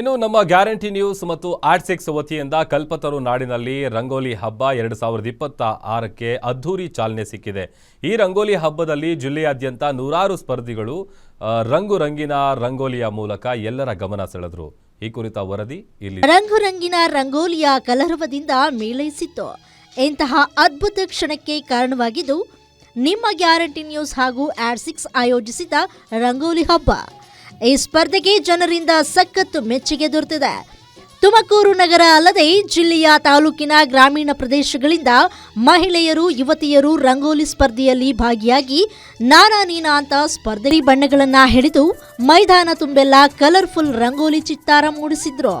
ಇನ್ನು ನಮ್ಮ guarantee news ಮತ್ತು ಆಡ್ಸೆಕ್ಸ್ ವತಿಯಿಂದ ಕಲ್ಪತರು ನಾಡಿನಲ್ಲಿ ರಂಗೋಲಿ ಹಬ್ಬ ಎರಡು ಸಾವಿರದ ಇಪ್ಪತ್ತ ಆರಕ್ಕೆ ಅದ್ಧೂರಿ ಚಾಲನೆ ಸಿಕ್ಕಿದೆ. ಈ ರಂಗೋಲಿ ಹಬ್ಬದಲ್ಲಿ ಜಿಲ್ಲೆಯಾದ್ಯಂತ ನೂರಾರು ಸ್ಪರ್ಧಿಗಳು ರಂಗು ರಂಗಿನ ರಂಗೋಲಿಯ ಮೂಲಕ ಎಲ್ಲರ ಗಮನ ಸೆಳೆದರು. ಈ ಕುರಿತ ವರದಿ ಇಲ್ಲಿ. ರಂಗು ರಂಗಿನ ರಂಗೋಲಿಯ ಕಲರವದಿಂದ ಮೇಳೈಸಿತ್ತು ಇಂತಹ ಅದ್ಭುತ ಕ್ಷಣಕ್ಕೆ ಕಾರಣವಾಗಿದ್ದು, ನಿಮ್ಮ ಗ್ಯಾರಂಟಿ ನ್ಯೂಸ್ ಹಾಗೂ ಆಡ್ಸಿಕ್ಸ್ ಆಯೋಜಿಸಿದ ರಂಗೋಲಿ ಹಬ್ಬ. ಈ ಸ್ಪರ್ಧೆಗೆ ಜನರಿಂದ ಸಖತ್ತು ಮೆಚ್ಚುಗೆ ದೊರೆತಿದೆ. ತುಮಕೂರು ನಗರ ಅಲ್ಲದೆ ಜಿಲ್ಲೆಯ ತಾಲೂಕಿನ ಗ್ರಾಮೀಣ ಪ್ರದೇಶಗಳಿಂದ ಮಹಿಳೆಯರು, ಯುವತಿಯರು ರಂಗೋಲಿ ಸ್ಪರ್ಧೆಯಲ್ಲಿ ಭಾಗಿಯಾಗಿ ನಾನಾ ನೀನಾ ಅಂತ ಸ್ಪರ್ಧೆ ಬಣ್ಣಗಳನ್ನ ಹಿಡಿದು ಮೈದಾನ ತುಂಬೆಲ್ಲ ಕಲರ್ಫುಲ್ ರಂಗೋಲಿ ಚಿತ್ತಾರ ಮೂಡಿಸಿದ್ರು.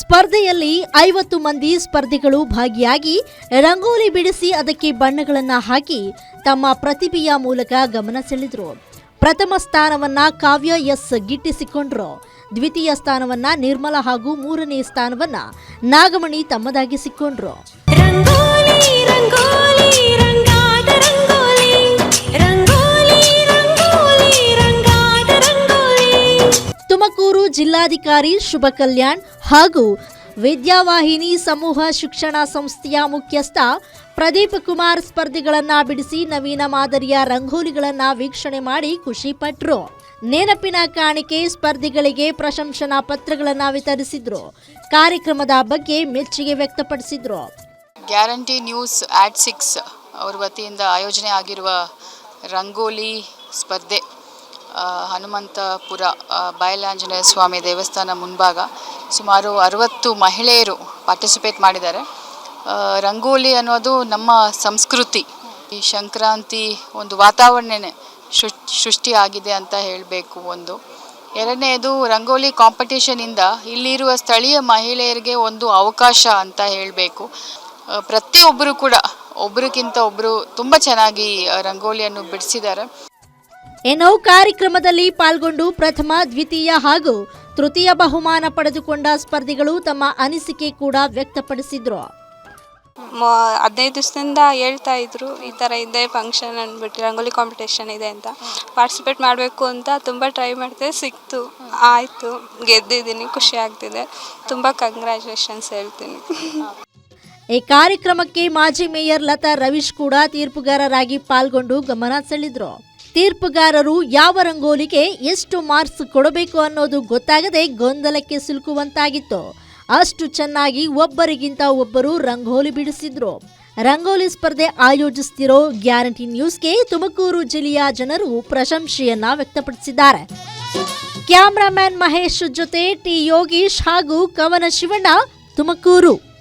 ಸ್ಪರ್ಧೆಯಲ್ಲಿ ಐವತ್ತು ಮಂದಿ ಸ್ಪರ್ಧಿಗಳು ಭಾಗಿಯಾಗಿ ರಂಗೋಲಿ ಬಿಡಿಸಿ ಅದಕ್ಕೆ ಬಣ್ಣಗಳನ್ನು ಹಾಕಿ ತಮ್ಮ ಪ್ರತಿಭೆಯ ಮೂಲಕ ಗಮನ ಸೆಳೆದ್ರು. ಪ್ರಥಮ ಸ್ಥಾನವನ್ನ ಕಾವ್ಯ ಎಸ್ ಗಿಟ್ಟಿಸಿಕೊಂಡ್ರು. ದ್ವಿತೀಯ ಸ್ಥಾನವನ್ನ ನಿರ್ಮಲ ಹಾಗೂ ಮೂರನೇ ಸ್ಥಾನವನ್ನ ನಾಗಮಣಿ ತಮ್ಮದಾಗಿಸಿಕೊಂಡ್ರು. ರಂಗಾದ ರಂಗೋಲಿ. ತುಮಕೂರು ಜಿಲ್ಲಾಧಿಕಾರಿ ಶುಭ ಕಲ್ಯಾಣ್ ಹಾಗೂ ವಿದ್ಯಾವಾಹಿನಿ ಸಮೂಹ ಶಿಕ್ಷಣ ಸಂಸ್ಥೆಯ ಮುಖ್ಯಸ್ಥ ಪ್ರದೀಪ್ ಕುಮಾರ್ ಸ್ಪರ್ಧಿಗಳನ್ನ ಬಿಡಿಸಿ ನವೀನ ಮಾದರಿಯ ರಂಗೋಲಿಗಳನ್ನ ವೀಕ್ಷಣೆ ಮಾಡಿ ಖುಷಿಪಟ್ಟರು ನೆನಪಿನ ಕಾಣಿಕೆ ಸ್ಪರ್ಧಿಗಳಿಗೆ ಪ್ರಶಂಸನಾ ಪತ್ರಗಳನ್ನ ವಿತರಿಸಿದ್ರು. ಕಾರ್ಯಕ್ರಮದ ಬಗ್ಗೆ ಮೆಚ್ಚುಗೆ ವ್ಯಕ್ತಪಡಿಸಿದ್ರು. ಗ್ಯಾರಂಟಿ ನ್ಯೂಸ್ ಆ್ಯಟ್ ಸಿಕ್ಸ್ ಅವ್ರ ವತಿಯಿಂದ ಆಯೋಜನೆ ಆಗಿರುವ ರಂಗೋಲಿ ಸ್ಪರ್ಧೆ. ಹನುಮಂತಪುರ ಬಯಲಾಂಜನೇಯ ಸ್ವಾಮಿ ದೇವಸ್ಥಾನ ಮುಂಭಾಗ ಸುಮಾರು ಅರವತ್ತು ಮಹಿಳೆಯರು ಪಾರ್ಟಿಸಿಪೇಟ್ ಮಾಡಿದ್ದಾರೆ. ರಂಗೋಲಿ ಅನ್ನೋದು ನಮ್ಮ ಸಂಸ್ಕೃತಿ. ಈ ಸಂಕ್ರಾಂತಿ ಒಂದು ವಾತಾವರಣನೇ ಸೃಷ್ಟಿ ಆಗಿದೆ ಅಂತ ಹೇಳಬೇಕು ಒಂದು. ಎರಡನೇದು, ರಂಗೋಲಿ ಕಾಂಪಿಟೇಷನಿಂದ ಇಲ್ಲಿರುವ ಸ್ಥಳೀಯ ಮಹಿಳೆಯರಿಗೆ ಒಂದು ಅವಕಾಶ ಅಂತ ಹೇಳಬೇಕು. ಪ್ರತಿಯೊಬ್ಬರು ಕೂಡ ಒಬ್ಬರಿಗಿಂತ ಒಬ್ಬರು ತುಂಬ ಚೆನ್ನಾಗಿ ರಂಗೋಲಿಯನ್ನು ಬಿಡಿಸಿದ್ದಾರೆ. ಇನ್ನು ಕಾರ್ಯಕ್ರಮದಲ್ಲಿ ಪಾಲ್ಗೊಂಡು ಪ್ರಥಮ ದ್ವಿತೀಯ ಹಾಗೂ ತೃತೀಯ ಬಹುಮಾನ ಪಡೆದುಕೊಂಡ ಸ್ಪರ್ಧಿಗಳು ತಮ್ಮ ಅನಿಸಿಕೆ ಕೂಡ ವ್ಯಕ್ತಪಡಿಸಿದ್ರು. ಹದಿನೈದು ದಿವಸದಿಂದ ಹೇಳ್ತಾ ಇದ್ರು ಈ ಥರ ಇದೆ ಫಂಕ್ಷನ್ ಅಂದ್ಬಿಟ್ಟು ರಂಗೋಲಿ ಕಾಂಪಿಟೇಷನ್ ಇದೆ ಅಂತ. ಪಾರ್ಟಿಸಿಪೇಟ್ ಮಾಡಬೇಕು ಅಂತ ತುಂಬ ಟ್ರೈ ಮಾಡಿದೆ ಸಿಕ್ತು. ಆಯಿತು ಗೆದ್ದಿದ್ದೀನಿ ಖುಷಿ ಆಗ್ತಿದೆ. ತುಂಬ ಕಂಗ್ರ್ಯಾಚುಲೇಷನ್ಸ್ ಹೇಳ್ತೀನಿ. ಈ ಕಾರ್ಯಕ್ರಮಕ್ಕೆ ಮಾಜಿ ಮೇಯರ್ ಲತಾ ರವೀಶ್ ಕೂಡ ತೀರ್ಪುಗಾರರಾಗಿ ಪಾಲ್ಗೊಂಡು ಗಮನ ಸೆಳೆದ್ರು. ತೀರ್ಪುಗಾರರು ಯಾವ ರಂಗೋಲಿಗೆ ಎಷ್ಟು ಮಾರ್ಕ್ಸ್ ಕೊಡಬೇಕು ಅನ್ನೋದು ಗೊತ್ತಾಗದೆ ಗೊಂದಲಕ್ಕೆ ಸಿಲುಕುವಂತಾಗಿತ್ತು. ಅಷ್ಟು ಚೆನ್ನಾಗಿ ಒಬ್ಬರಿಗಿಂತ ಒಬ್ಬರು ರಂಗೋಲಿ ಬಿಡಿಸಿದ್ರು. ರಂಗೋಲಿ ಸ್ಪರ್ಧೆ ಆಯೋಜಿಸ್ತಿರೋ ಗ್ಯಾರಂಟಿ ನ್ಯೂಸ್ಗೆ ತುಮಕೂರು ಜಿಲ್ಲೆಯ ಜನರು ಪ್ರಶಂಸೆಯನ್ನ ವ್ಯಕ್ತಪಡಿಸಿದ್ದಾರೆ. ಕ್ಯಾಮ್ರಾಮ್ಯಾನ್ ಮಹೇಶ್ ಜೊತೆ ಟಿ ಯೋಗೀಶ್ ಹಾಗೂ ಕವನ ಶಿವಣ್ಣ ತುಮಕೂರು.